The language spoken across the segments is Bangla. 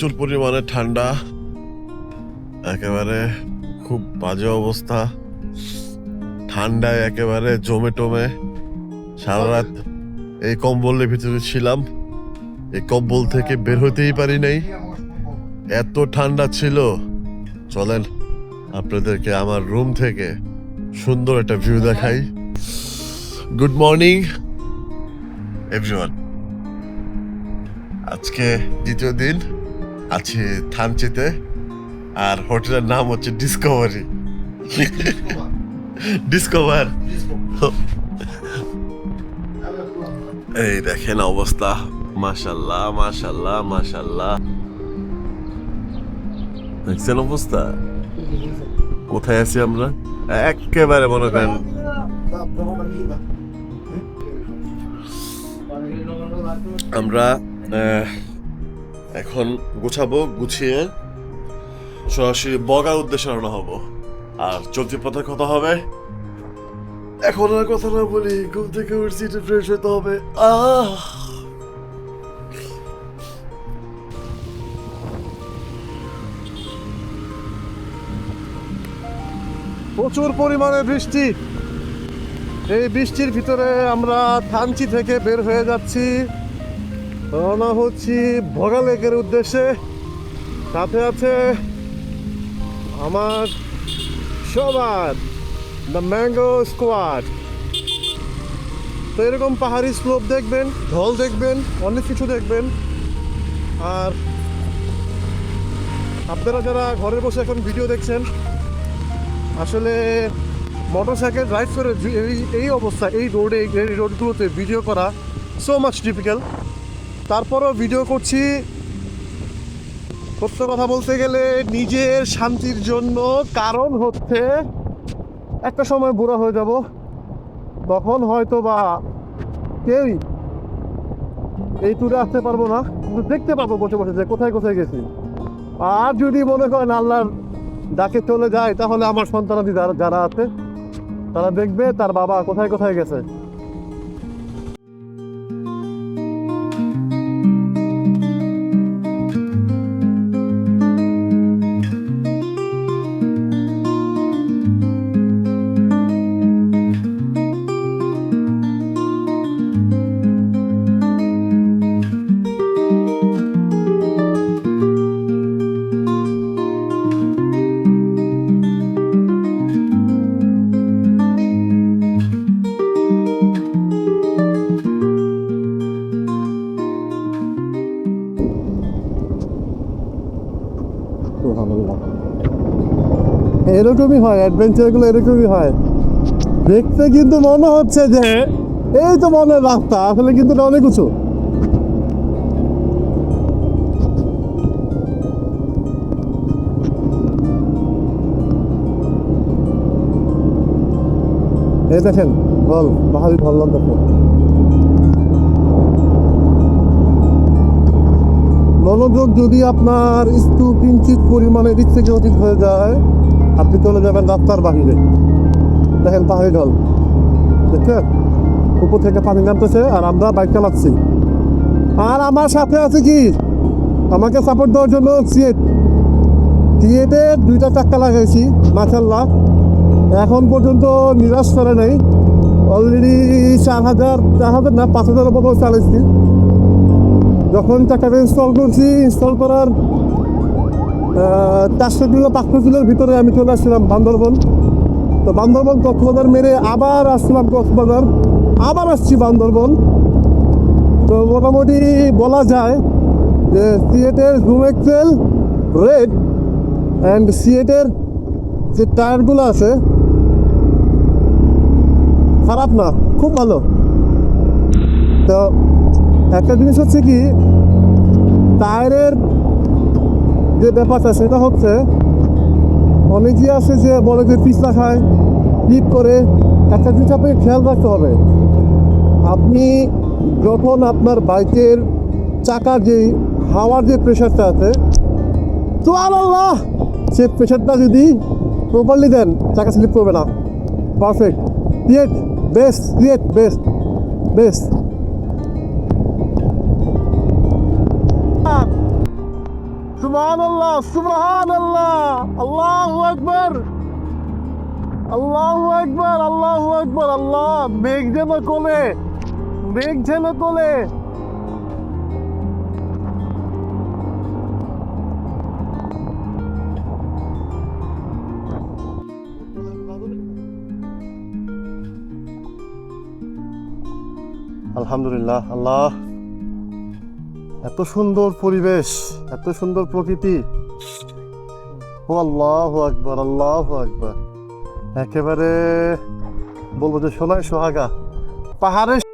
প্রচুর পরিমাণে ঠান্ডা, একেবারে খুব বাজে অবস্থা, ঠান্ডায় একেবারে জমে টমে, সারা রাত এই কম্বলের ভিতরে ছিলাম, এই কম্বল থেকে বের হতেই পারি নাই, এত ঠান্ডা ছিল। চলেন, আপনাদেরকে আমার রুম থেকে সুন্দর একটা ভিউ দেখাই। গুড মর্নিং এভরিওয়ান আজকে দ্বিতীয় দিন আছি থানচিতে, আর হোটেলের নাম হচ্ছে ডিসকভারি ডিসকভার এই দেখেন অবস্থা। মাশাল্লাহ মাশাল্লাহ মাশাল্লাহ। দেখছেন অবস্থা? কোথায় আছি আমরা? একেবারে মনে করেন আমরা এখন গুছাবো, গুছিয়ে সরাসরি বগা উদ্দেশ্যে রওনা হব। আর চলতি পথের কথা হবে, এখন আর কথা না বলি ঘুম থেকে উঠছি একটু ফ্রেশ হতে হবে। আহ! প্রচুর পরিমাণে বৃষ্টি। এই বৃষ্টির ভিতরে আমরা থানচি থেকে বের হয়ে যাচ্ছি। রওনা হচ্ছি ভগা লেকের উদ্দেশ্যে। সাথে আছে আমার সবার দ্য ম্যাঙ্গো স্কোয়াড তো এরকম পাহাড়ি স্লোপ দেখবেন, ঢল দেখবেন, অনেক কিছু দেখবেন। আর আপনারা যারা ঘরে বসে এখন ভিডিও দেখছেন, আসলে মোটরসাইকেল ড্রাইভ করে ভি- এই এই অবস্থা এই রোডে এই রোডগুলোতে ভিডিও করা সো মাচ ডিফিকাল্ট তারপরও ভিডিও করছি। সত্য কথা বলতে গেলে নিজের শান্তির জন্য কারণ হচ্ছে একটা সময় বুড়া হয়ে যাব। তখন হয়তো বা কেউই এই ট্যুরে আসতে পারব না। কিন্তু দেখতে পাবো বসে বসে যে কোথায় কোথায় গেছি। আর যদি মনে করেন আল্লাহর ডাকে চলে যায়, তাহলে আমার সন্তানাদি যারা যারা আছে, তারা দেখবে তার বাবা কোথায় কোথায় গেছে। এরকমই হয় অ্যাডভেঞ্চারগুলো এরকমই হয়। দেখতে কিন্তু মনে হচ্ছে যে, এই তো মনের রাস্তা, আসলে কিন্তু অনেক উঁচু। এই দেখেন, বল বাহারি ধরলাম দেখো। মনোযোগ যদি আপনার একটু কিঞ্চিত পরিমাণে দিক থেকে অধিক হয়ে যায় আপনি চলে যাবেন রাস্তার বাহিরে। দেখেন পাহাড়ি ঢল। দেখছেন উপর থেকে পানি নামতেছে আর আমরা বাইক চালাচ্ছি। আর আমার সাথে আছে কি? আমাকে সাপোর্ট দেওয়ার জন্য সিয়েট সিয়েটে দুইটা চাক্কা লাগাইছি মাসাল্লাহ এখন পর্যন্ত নিরাশ করে নাই। অলরেডি চার হাজার চার হাজার না, পাঁচ হাজার মতো চালাইছি। যখন চাকাটা ইনস্টল করছি ইনস্টল করার চারশো কিলো পাঁচশো কিলোর ভিতরে আমি চলে আসছিলাম বান্দরবন। তো বান্দরবন কক্সবাজার মেরে আবার আসছিলাম কক্সবাজার আবার আসছি বান্দরবন। তো মোটামুটি বলা যায় যে সিয়েটের জুম এক্সেল রেড অ্যান্ড সিয়েটের যে টায়ারগুলো আছে, খারাপ না, খুব ভালো। তো একটা জিনিস হচ্ছে কি, টায়ারের যে ব্যাপারটা, সেটা হচ্ছে, অনেকেই আছে যে বলে যে পিছলা খায় স্লিপ করে, একটা জিনিস আপনাকে খেয়াল রাখতে হবে। আপনি যখন আপনার বাইকের চাকার যে হাওয়ার যে প্রেশারটা আছে, তো আল্লাহ, সে প্রেশারটা যদি প্রপারলি দেন, চাকা স্লিপ করবে না। Perfect create best create best best সুবহান আল্লাহ সুবহান আল্লাহ আল্লাহু আকবার আল্লাহু আকবার আল্লাহু আকবার আল্লাহ মেঘ যেন কোলে মেঘ যেন কোলে আলহামদুলিল্লাহ আল্লাহ এত সুন্দর পরিবেশ, এত সুন্দর প্রকৃতি। ও আল্লাহ আকবর আল্লাহ আকবর। একেবারে বলব যে সোনায় সোহাগা। পাহাড়ে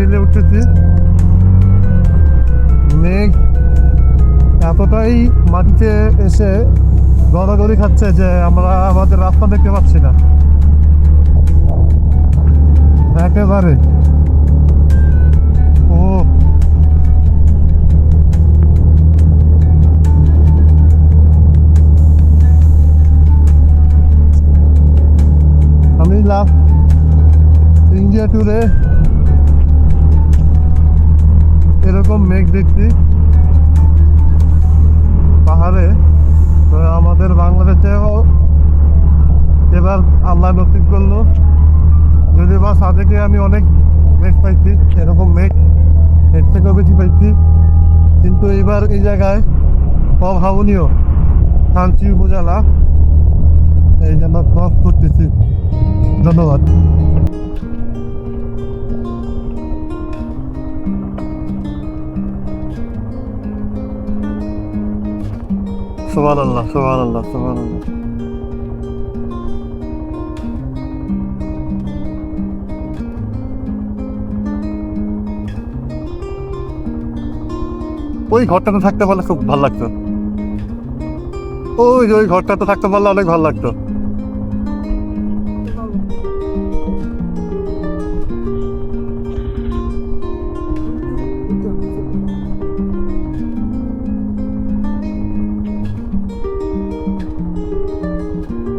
হিলে উঠেছি। মেঘ, এতটাই মাটিতে এসে গড়াগড়ি খাচ্ছে যে আমরা আমাদের রাস্তা দেখতে পাচ্ছি না। একেবারে। ও। আমি লাস্ট ইন্ডিয়া ট্যুরে এরকম মেঘ দেখছি। পাহাড়ে। তো আমাদের বাংলাদেশেও এবার আল্লাহ নসিব করল। যদি বা সাদেকে আমি অনেক মেঘ পাইছি, এরকম মেঘ এর থেকেও বেশি পাইছি। কিন্তু এবার এই জায়গায় অভাবনীয় শান্তি উপজেলা এই জন্য ক্রস করতেছি। ধন্যবাদ। সুবহান আল্লাহ সুবহান আল্লাহ সুবহান আল্লাহ ওই ঘরটাতে থাকতে পারলে খুব ভালো লাগতো। ওই যে ওই ঘরটাতে থাকতে পারলে অনেক ভালো লাগতো।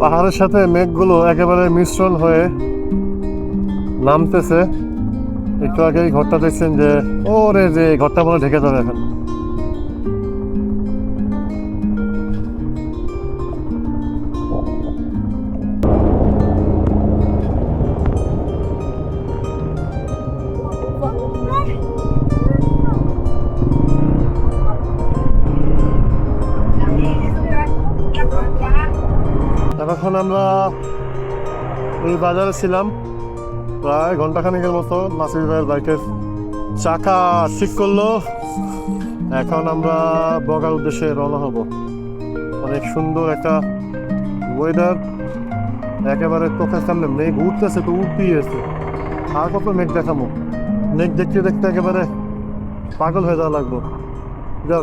পাহাড়ের সাথে মেঘগুলো একেবারে মিশ্রণ হয়ে নামতেছে। একটু আগে এই ঘরটা দেখছেন যে, ওরে যে ঘরটা মনে ঢেকে যাবে এখন এখন। বাজারে ছিলাম, প্রায় ঘণ্টা ঘন্টাখানেকের মতো নাসির ভাইয়ের বাইকের চাকা ঠিক করল। এখন আমরা বগার উদ্দেশ্যে রওনা হব। অনেক সুন্দর একটা ওয়েদার একেবারে চোখের সামনে মেঘ উঠতেছে তো উঠতেই আছে আর কত মেঘ দেখাবো? মেঘ দেখতে দেখতে একেবারে পাগল হয়ে যাওয়া লাগল যাও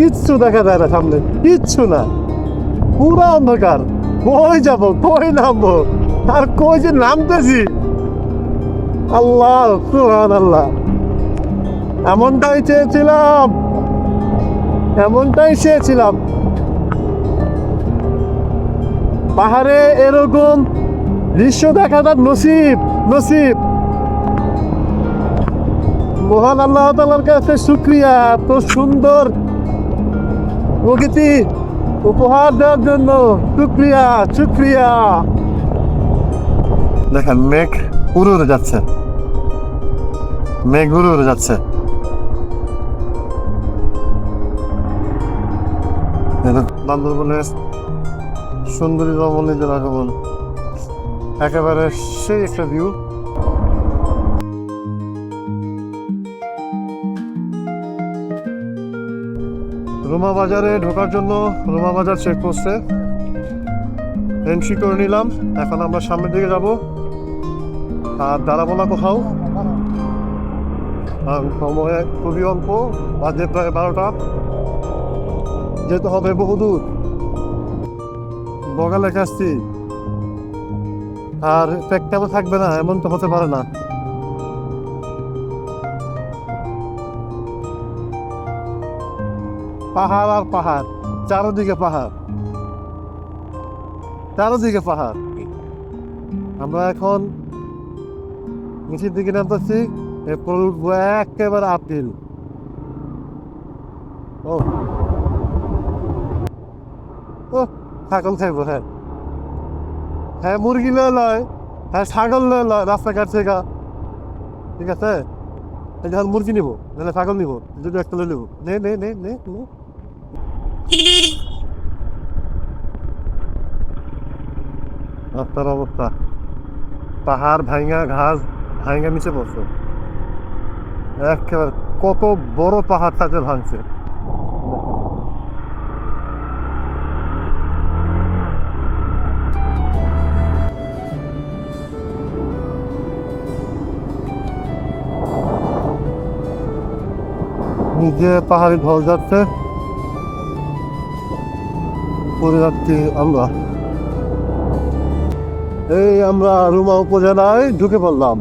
কিচ্ছু দেখা যায় না সামনে, কিচ্ছু না। পুরো অন্ধকার। কই যাব, কই নামবো? আর কই যে নামতেছি? আল্লাহ সুহান আল্লাহ এমনটাই চেয়েছিলাম। এমনটাই চেয়েছিলাম। পাহাড়ে এরকম দৃশ্য দেখা তার নসিব নসিব। মহান আল্লাহ তালার কাছে শুক্রিয়া তো সুন্দর প্রকৃতি উপহার দেওয়ার জন্য শুক্রিয়া শুক্রিয়া। দেখেন, মেঘ উড়ে যাচ্ছে। মেঘ উড়ে যাচ্ছে। বান্দরবনের সুন্দরী রমণীদের আগমন। একেবারে সেই একটা ভিউ রোমা বাজারে ঢোকার জন্য রোমা বাজার চেক পোস্টে এন্ট্রি করে নিলাম। এখন আমরা সামনের দিকে যাব। আর দাঁড়াবো না কোথাও। আর সময় খুবই অল্প। বাজে প্রায় বারোটা। যেতে হবে বহুদূর বগালে কাছছি আর প্যাকটাও থাকবে না, এমন তো হতে পারে না। পাহাড় আর পাহাড়, চারদিকে পাহাড়। চারদিকে পাহাড়। আমরা এখন নিচের দিকে নামতেছি এরপর একেবারে আপিল ও। ও, ছাগল খাইবো হ্যাঁ। হ্যাঁ মুরগি লয় লয় হ্যাঁ ছাগল লয় লয়, রাস্তাঘাট থেকে। ঠিক আছে? যখন মুরগি নিবো নাহলে ছাগল নিবো, দুটো একটা নিবো। নে নে নে নে নে। রাস্তার অবস্থা। পাহাড় ভাঙা, ঘাস ভাঙা, নিচে পড়ছে। একেবারে কত বড় পাহাড় তাকে ভাঙছে। নিজে পাহাড়ি ঢল যাচ্ছে। যাচ্ছি আমরা। এই আমরা রুমা উপজেলায় ঢুকে পড়লাম।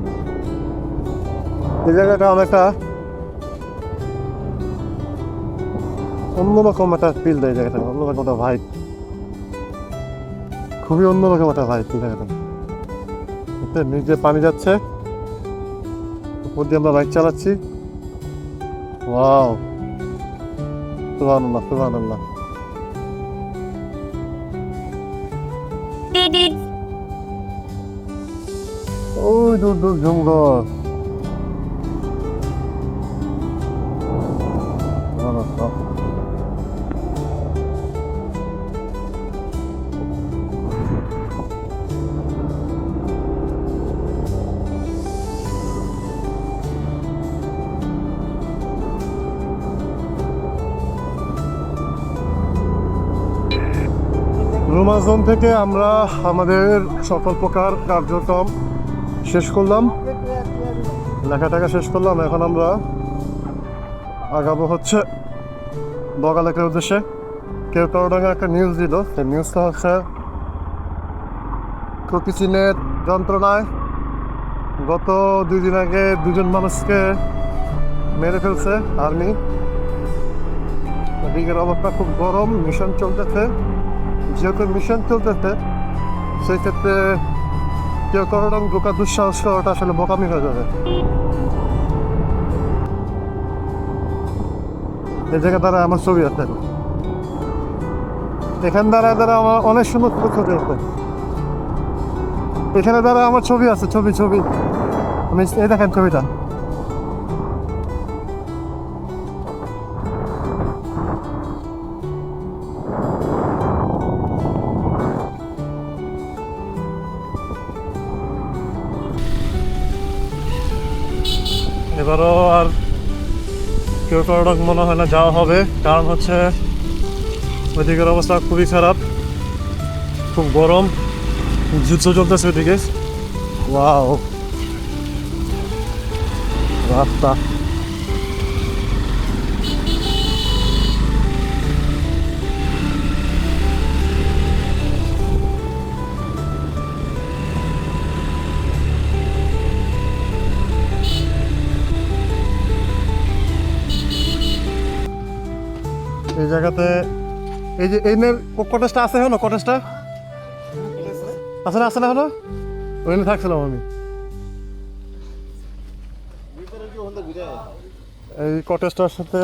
এই জায়গাটা অনেকটা অন্যরকম একটা ফিল দেয় জায়গাটা, অন্যরকম একটা ভাইব খুবই অন্যরকম একটা ভাইব এই জায়গাটা। এতে নিচে পানি যাচ্ছে, উপর দিয়ে আমরা বাইক চালাচ্ছি। ওয়াও সুবহানাল্লাহ সুবহানাল্লাহ। ওই দূর দূর জঙ্গল। রোমাজন থেকে আমরা আমাদের সকল প্রকার কার্যক্রম শেষ করলাম। লেখা টাকা শেষ করলাম। এখন আমরা আগাবো হচ্ছে বগালেকের উদ্দেশ্যে। কেউ কারোডাঙ্গা একটা নিউজ দিল। সেই নিউজটা হচ্ছে প্রতিচিনের যন্ত্রণায় গত দুই দিন আগে দুজন মানুষকে মেরে ফেলছে আর্মি দিকের অবস্থা খুব গরম মিশন চলতেছে। যেহেতু মিশন চলতেছে, সেই ক্ষেত্রে কেউ কারোরকম বোকা দুঃসাহস করাটা আসলে বোকামি হয়ে যাবে। এ জায়গা দ্বারা আমার ছবি আছে। এখান দ্বারা দ্বারা আমার অনেক সুন্দর সুন্দর ছবি আছে। এখানে দ্বারা আমার ছবি আছে, ছবি ছবি। আমি এই দেখেন ছবিটা। এবারও আর কেউ কারোর মনে হয় না যাওয়া হবে। কারণ হচ্ছে ওইদিকের অবস্থা খুবই খারাপ। খুব গরম। যুদ্ধ চলতেছে ওইদিকে। ওয়াও। রাস্তা। এই জায়গাতে এই যে এই কটেজটা আছে হলো, কটেজটা? আছে না আছে না হলো? ওইখানে থাকছিলাম আমি। এই কটেজটার সাথে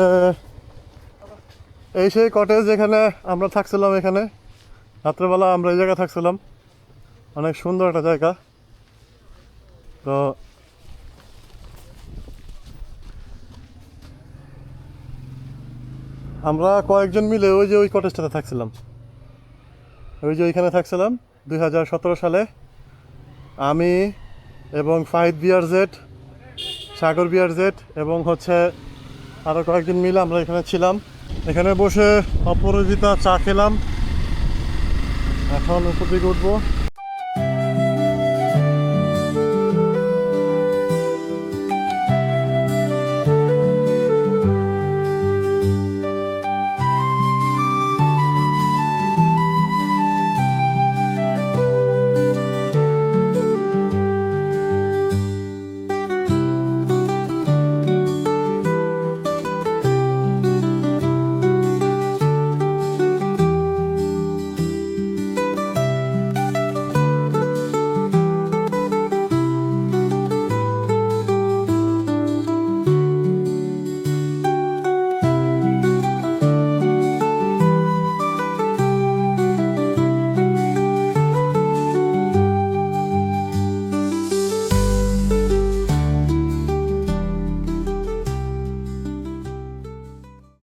এই সেই কটেজ যেখানে আমরা থাকছিলাম এখানে, রাত্রেবেলা আমরা এই জায়গায় থাকছিলাম। অনেক সুন্দর একটা জায়গা। তো আমরা কয়েকজন মিলে ওই যে ওই কটেজটাতে থাকছিলাম। ওই যে ওইখানে থাকছিলাম, দুই হাজার সতেরো সালে। আমি এবং ফাহিদ বিয়ার জেট সাগর বিয়ার জেট এবং হচ্ছে আরও কয়েকজন মিলে আমরা এখানে ছিলাম। এখানে বসে অপরাজিতা চা খেলাম। এখন উপর দিকে উঠবো।